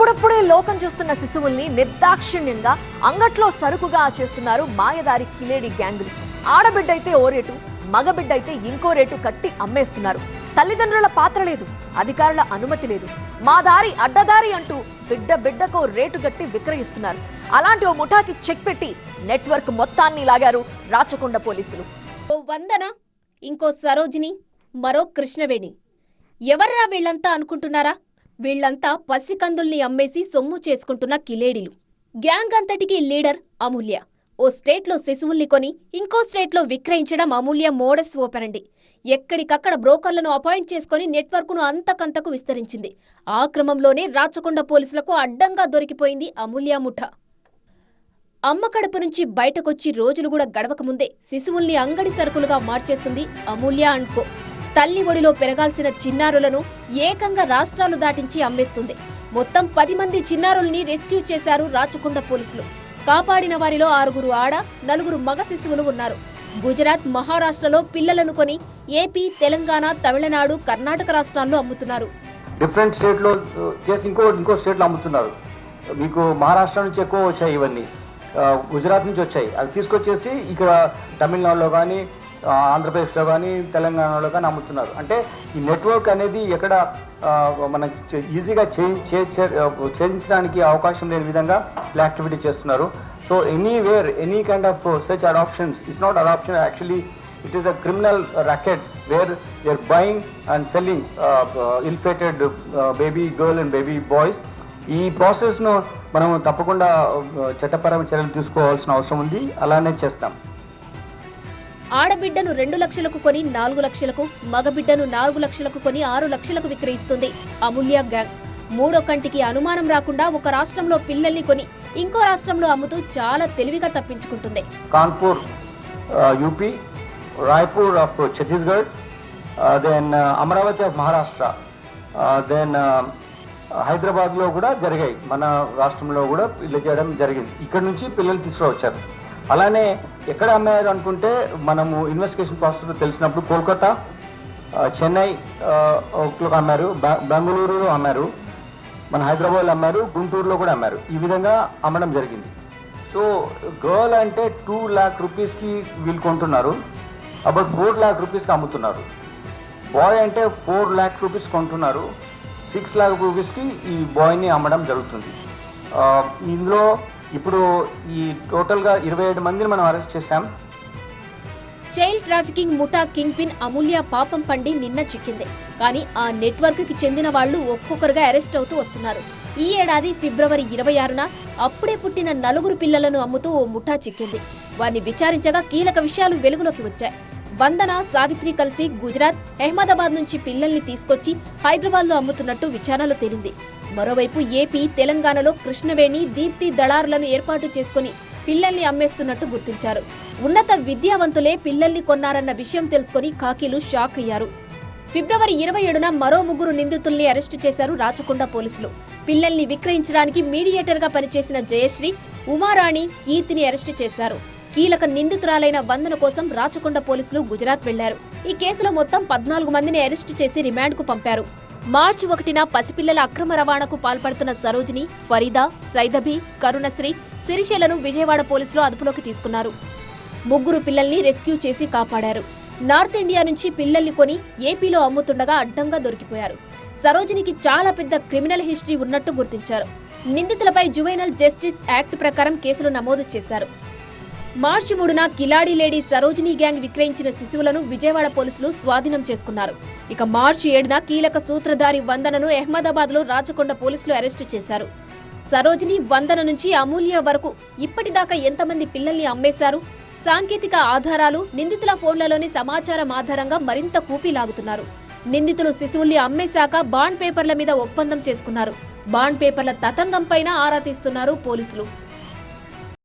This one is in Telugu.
అప్పుడప్పుడే లోకం చూస్తున్న శిశువుల్ని నిర్దాక్షిణ్యంగా అంగట్లో సరుకుగా చేస్తున్నారు మాయదారి కిలేడి గ్యాంగులు. ఆడబిడ్డ అయితే ఓ రేటు మగబిడ్డ అయితే ఇంకో రేటు కట్టి అమ్మేస్తున్నారు. తల్లిదండ్రుల పాత్ర లేదు అధికారుల అనుమతి లేదు. మా దారి అడ్డదారి అంటూ బిడ్డ బిడ్డకో రేటు కట్టి విక్రయిస్తున్నారు. అలాంటి ఓ ముఠాకి చెక్ పెట్టి నెట్వర్క్ మొత్తాన్ని లాగారు రాచకొండ పోలీసులు. ఓ వందన? ఇంకో సరోజిని మరో కృష్ణవేణి. ఎవర్రా వీళ్ళంతా అనుకుంటున్నారా? వీళ్ళంతా పసికందుల్ని అమ్మేసి సొమ్ము చేసుకుంటున్న కిలేడీలు. గ్యాంగ్ అంతటికీ లీడర్ అమూల్య. ఓ స్టేట్లో శిశువుల్ని కొని ఇంకో స్టేట్లో విక్రయించడం అమూల్య మోడస్ ఓపెనండి. ఎక్కడికక్కడ బ్రోకర్లను అపాయింట్ చేసుకుని నెట్వర్క్ను అంతకంతకు విస్తరించింది. ఆ క్రమంలోనే రాచకొండ పోలీసులకు అడ్డంగా దొరికిపోయింది అమూల్య ముఠ. అమ్మకడపు నుంచి బయటకొచ్చి రోజులు కూడా గడవక ముందే శిశువుల్ని అంగడి సరుకులుగా మార్చేస్తుంది అమూల్య అండ్కో తల్లి ఒడిలో పెరగాల్సిన చిన్నారులను ఏకంగా రాష్ట్రాలు దాటించి అమ్మేస్తుంది. మొత్తం పది మంది చిన్నారుల్ని రెస్క్యూ చేశారు రాచకొండ పోలీసులు. కాపాడిన వారిలో ఆరుగురు ఆడ నలుగురు మగ శిశువులు ఉన్నారు. గుజరాత్ మహారాష్ట్రలో పిల్లలను కొని ఏపీ తెలంగాణ తమిళనాడు కర్ణాటక రాష్ట్రాల్లో అమ్ముతున్నారు. డిఫరెంట్ స్టేట్లో చేసి ఇంకో ఇంకో స్టేట్లో అమ్ముతున్నారు. మీకు మహారాష్ట్ర నుంచి ఎక్కువ వచ్చాయి ఇవన్నీ. గుజరాత్ నుంచి వచ్చాయి. అవి తీసుకొచ్చేసి ఇక్కడ తమిళనాడులో కానీ ఆంధ్రప్రదేశ్లో కానీ తెలంగాణలో కానీ అమ్ముతున్నారు. అంటే ఈ నెట్వర్క్ అనేది ఎక్కడ మనం ఈజీగా చే- చేయించడానికి అవకాశం లేని విధంగా ఇలా యాక్టివిటీ చేస్తున్నారు. So anywhere any kind of such adoptions it's not adoption actually it is a criminal racket where they are and selling selling baby girl and baby boys ఈ ప్రాసెస్ను మనం తప్పకుండా uh, చట్టపరమైన చర్యలు తీసుకోవాల్సిన అవసరం ఉంది. అలానే చేస్తాం. ఆడబిడ్డను రెండు లక్షలకు కొని నాలుగు లక్షలకు మగబిడ్డను నాలుగు లక్షలకు కొని ఆరు లక్షలకు విక్రయిస్తుంది. అమూల్య గ్యాంగ్ మూడో కంటికి అనుమానం రాకుండా ఒక రాష్ట్రంలో పిల్లల్ని కొని ఇంకో రాష్ట్రంలో అమ్ముతూ చాలా తెలివిగా తప్పించుకుంటుంది. Kanpur UP Raipur of Chhattisgarh then Amaravati of Maharashtra then హైదరాబాద్లో కూడా జరిగాయి. మన రాష్ట్రంలో కూడా ఇలా చేయడం జరిగింది. ఇక్కడ నుంచి పిల్లలు తీసుకువచ్చారు అలానే ఎక్కడ అమ్మారు అనుకుంటే మనము ఇన్వెస్టిగేషన్ ప్రాసెస్ తెలిసినప్పుడు కోల్కతా చెన్నై అమ్మారు బెంగళూరులో అమ్మారు మన హైదరాబాద్లో అమ్మారు గుంటూరులో కూడా అమ్మారు. ఈ విధంగా అమ్మడం జరిగింది. సో గర్ల్ అంటే టూ ల్యాక్ రూపీస్కి వీళ్ళు కొంటున్నారు అబౌట్ ఫోర్ ల్యాక్ రూపీస్కి అమ్ముతున్నారు. బాయ్ అంటే ఫోర్ ల్యాక్ రూపీస్ కొంటున్నారు సిక్స్ ల్యాక్ రూపీస్కి ఈ బాయ్ని అమ్మడం జరుగుతుంది. ఇందులో ఇప్పుడు ఈ టోటల్గా ఇరవై ఏడు మందిని మనం అరెస్ట్ చేశాం. చైల్డ్ ట్రాఫికింగ్ ముఠా కింగ్ పిన్ అమూల్య పాపం పండి నిన్న చిక్కింది. కానీ ఆ నెట్వర్క్కి చెందిన వాళ్ళు ఒక్కొక్కరుగా అరెస్ట్ అవుతూ వస్తున్నారు. ఈ ఏడాది ఫిబ్రవరి ఇరవై ఆరున అప్పుడే పుట్టిన నలుగురు పిల్లలను అమ్ముతూ ఓ ముఠా చిక్కింది. వారిని విచారించగా కీలక విషయాలు వెలుగులోకి వచ్చాయి. వందన సావిత్రి కలిసి గుజరాత్ అహ్మదాబాద్ నుంచి పిల్లల్ని తీసుకొచ్చి హైదరాబాద్లో అమ్ముతున్నట్టు విచారణలో తేలింది. మరోవైపు ఏపీ తెలంగాణలో కృష్ణవేణి దీప్తి దళారులను ఏర్పాటు చేసుకుని పిల్లల్ని అమ్మేస్తున్నట్టు గుర్తించారు. ఉన్నత విద్యావంతులే పిల్లల్ని కొన్నారన్న విషయం తెలుసుకుని కాకీలు షాక్ అయ్యారు. ఫిబ్రవరి ఇరవై ఏడున మరో ముగ్గురు నిందితుల్ని అరెస్టు చేశారు రాచకొండ పోలీసులు. పిల్లల్ని విక్రయించడానికి మీడియేటర్గా పనిచేసిన జయశ్రీ ఉమారాణి కీర్తిని అరెస్టు చేశారు. కీలక నిందితురాలైన వందన కోసం రాచకొండ పోలీసులు గుజరాత్ వెళ్ళారు. ఈ కేసులో మొత్తం పద్నాలుగు మందిని అరెస్టు చేసి రిమాండ్కు పంపారు. మార్చి ఒకటిన పసిపిల్లల అక్రమ రవాణాకు పాల్పడుతున్న సరోజిని ఫరీదా సైదబి కరుణశ్రీ సిరిశేలను విజయవాడ పోలీసులు అదుపులోకి తీసుకున్నారు. ముగ్గురు పిల్లల్ని రెస్క్యూ చేసి కాపాడారు. నార్త్ ఇండియా నుంచి పిల్లల్ని కొని ఏపీలో అమ్ముతుండగా అడ్డంగా దొరికిపోయారు. సరోజినికి చాలా పెద్ద క్రిమినల్ హిస్టరీ ఉన్నట్టు గుర్తించారు. నిందితులపై జువైనల్ జస్టిస్ యాక్ట్ ప్రకారం కేసులు నమోదు చేశారు. మార్చి మూడున కిలాడి లేడీ సరోజిని గ్యాంగ్ విక్రయించిన శిశువులను విజయవాడ పోలీసులు స్వాధీనం చేసుకున్నారు. ఇక మార్చి ఏడున కీలక సూత్రధారి వందనను అహ్మదాబాద్లో రాచకొండ పోలీసులు అరెస్టు చేశారు. సరోజిని వందన నుంచి అమూల్య వరకు ఇప్పటిదాకా ఎంతమంది పిల్లల్ని అమ్మేశారు? సాంకేతిక ఆధారాలు నిందితుల ఫోన్లలోని సమాచారం ఆధారంగా మరింత కూపీలాగుతున్నారు నిందితులు శిశువుల్ని అమ్మేశాక బాండ్ పేపర్ల మీద ఒప్పందం చేసుకున్నారు. బాండ్ పేపర్ల తతంగం పైన ఆరా తీస్తున్నారు పోలీసులు.